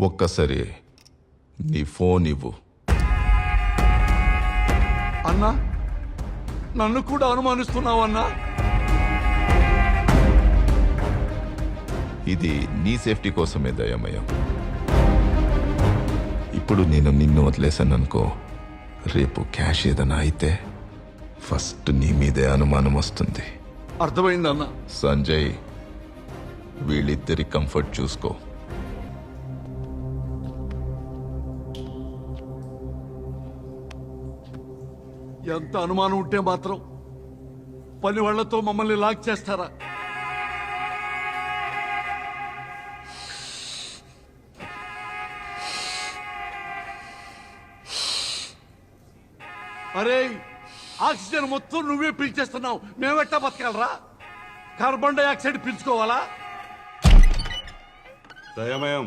ఒక్కసారి నీ ఫోన్ ఇవ్వు. అన్నా నన్ను కూడా అనుమానిస్తున్నావన్నా? ఇది నీ సేఫ్టీ కోసమే దయమయం. ఇప్పుడు నేను నిన్ను వదిలేశాను అనుకో రేపు క్యాష్ ఏదైనా అయితే ఫస్ట్ నీ మీదే అనుమానం వస్తుంది. అర్థమైందన్నా. సంజయ్ వీళ్ళిద్దరి కంఫర్ట్ చూసుకో. ఎంత అనుమానం ఉంటే మాత్రం పని వాళ్ళతో మమ్మల్ని లాక్ చేస్తారా? అరే ఆక్సిజన్ మొత్తం నువ్వే పీల్చేస్తున్నావు. మేమెట్టా బతకాలరా? Carbon dioxide పీల్చుకోవాలా? దయమయం.